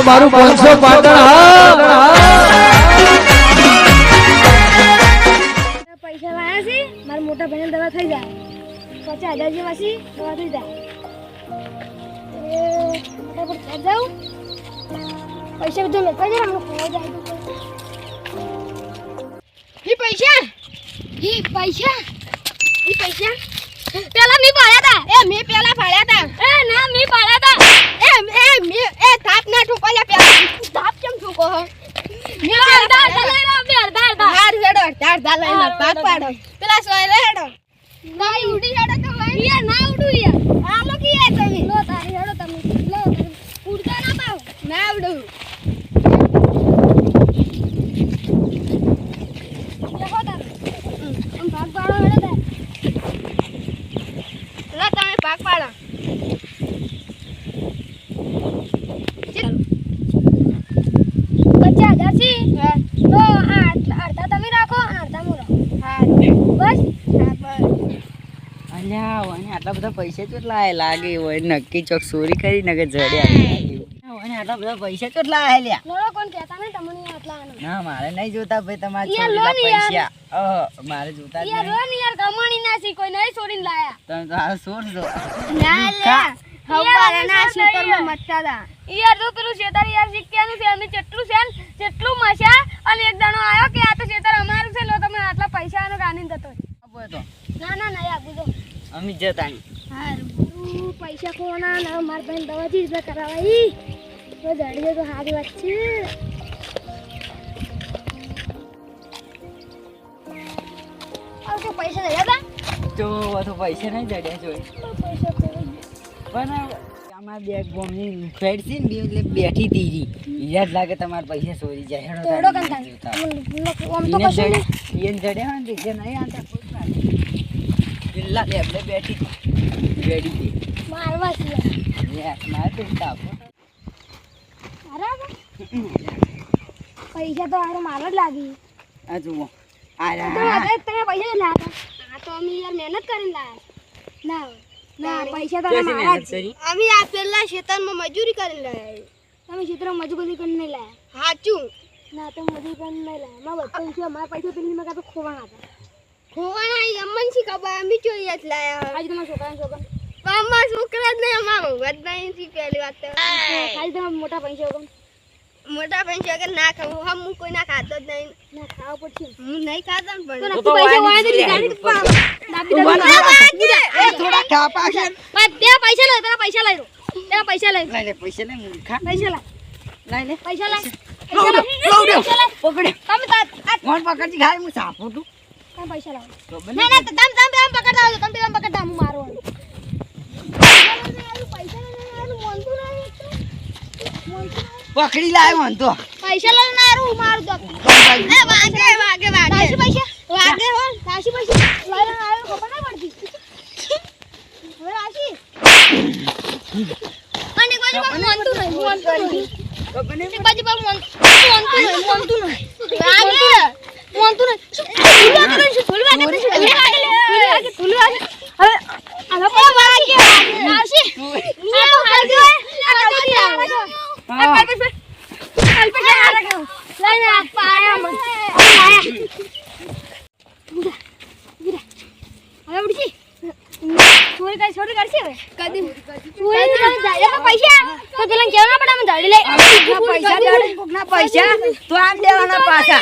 આ મારું પાંચસો પાટણ હા પૈસા લાયા છે મારા મોટા ભાઈને દવા થઈ જાય. પચાસ હજાર જેવા છે દવા થઈ જાય. જાઉં. પૈસા બધું જાય હમણાં પૈસા? ઈ પૈસા? ઈ પૈસા? પેલા મેં પાડ્યા તા. એ મેં પેલા પાડ્યા તા. એ ના મી પાડ્યા તા એ એ મે એ થાપ ના ઠોકોલ્યા પેલા થાપ કેમ ઠોકો હો મે અડધા અડધા લઈ રહ્યો મે અડધા અડધા હેડો અડધા અડધા લઈ લો પાડો. પેલા સોય હેડો. ના ઉડી હેડો તો ભાઈ. યાર ના ઉડું યાર. આ લો કી યાર તમે. લો તારી હેડો તમે. લો ઉડતા ના પાવ ના ઉડું. પાક ભાગ પાડો હેડો લો તમે ભાગ પાડો. પચાસ હજાર છે તો આ આટલા- અડધા તમે રાખો અને અડધા હું રાખું બસ હા બસ અલ્યા ઓને આટલા બધા પૈસા કેટલા લાગે હોય નક્કી ચોક ચોરી કરી નગર જડ્યા ઓને આટલા બધા પૈસા કેટલા આયા લ્યા. કોણ કહેતા ને તમને આટલા ના મારે નહીં જોતા ભાઈ તમારા યાર, લો છોકરીના ને યાર. પૈસા. અહ, મારે જોતા યાર નહીં. યાર કમાણી ના સી કોઈ નહીં છોડીને લાયા. તમે તો આ સોર છો. ના કા? હવારે ના ખેતરમાં મટતા હતા. યાર તો પેલું શેતર યાર શીખ્યાનું છે અમે જેટલું છે ને જેટલું મશા અને એક દાણો આવ્યો કે આ તો શેતર અમારું છે લો તમે આટલા પૈસા આનો ગાની જતો આપો તો ના ના ના યાર બુજો અમે જતા પૈસા કોના ના ભાઈ દવા દવાથી જ કરાવાઈ તો જડી તો સારી વાત છે. પૈસા હતા? તો પૈસા નહીં જડ્યા જોઈ પૈસા પણ આમાં બે ગોમની ફેડ છે ને એટલે બેઠી હતી યાદ લાગે તમારા પૈસા ચોરી જાય. હેડો તો જડ્યા હોય ને નહીં આતા ના પેલા બેઠી રેડી હતી. મારવા છે. યસ મારે તો તાપો બરાબર. પૈસા તો હારે મારો જ લાગી. આ જુઓ. તો આ અત્યારે તમે પૈસા જ આ તો અમે યાર મહેનત કરીને લાયા ના ના પૈસા તો મારા જ? અમે આ પેલા ખેતરમાં મજૂરી કરીને લાયા તમે ખેતરમાં મજૂરી કરીને નહીં સાચું ના તો મજૂરી કરીને નહીં લાયા. મારા બધા છે? મારા પૈસા પેલી મેં કાં તો ખોવાના હતા. ખબર અમે જોઈએ જ લાયા આજે તમારા છોકરા છોકરા અમારા છોકરા જ નહીં અમારા ભગત નહીં શી પહેલી વાત ખાલી તમારા મોટા પૈસા વગર મોટા પૈસા વગર ના ખાવું. હમ હું કોઈ ના ખાતો જ નહીં. ના ખાવ પડશે. હું નહીં ખાતો ને પણ. તો તો ગાડી જ લે. ઊભા ના એ થોડા કાપા છે. બે પૈસા લઈ પેલા પૈસા લઈ રો પૈસા લઈ લઈ લે પૈસા લે મૂર્ખા પૈસા લઈ લઈ લે. પૈસા લઈ પકડે. તમે તા- ફોન પકડજી ખાય હું સાપું તું. તમે પૈસા લાવો. ના. ના તમે તમે તમે પકડતા આવજો તમે તમે પકડતા હું મારું પકડી લાવ્યો મને તો પૈસા લઈને હું મારું તો એ વાગે વાગે વાગે રાશી પૈસા વાગે હો રાશી પૈસા લઈને આવ્યો ખબર ના પડતી. હવે રાશી. અને કોઈ પણ મોનતું નહીં મોનતું નહીં. એક બાજુ પર મોન મોનતું નહીં. મોનતું નહીં. વાગે મોનતું નહીં ધૂલ વાગે નહીં ધૂલ વાગે ધૂલ વાગે ધૂલ વાગે હવે હવે પણ વાગે રાશી ની આ હાલ દે આ કલ્પી આવે હા. આ કલ્પી કલ્પી આ રાખો લઈને આ પાયા મન પાયા હવે ઉડજી ચોરી કરી ચોરી કરશે હવે કદી ચોરી કરી જાય તો પૈસા. તો આમ દેવાના પાછા.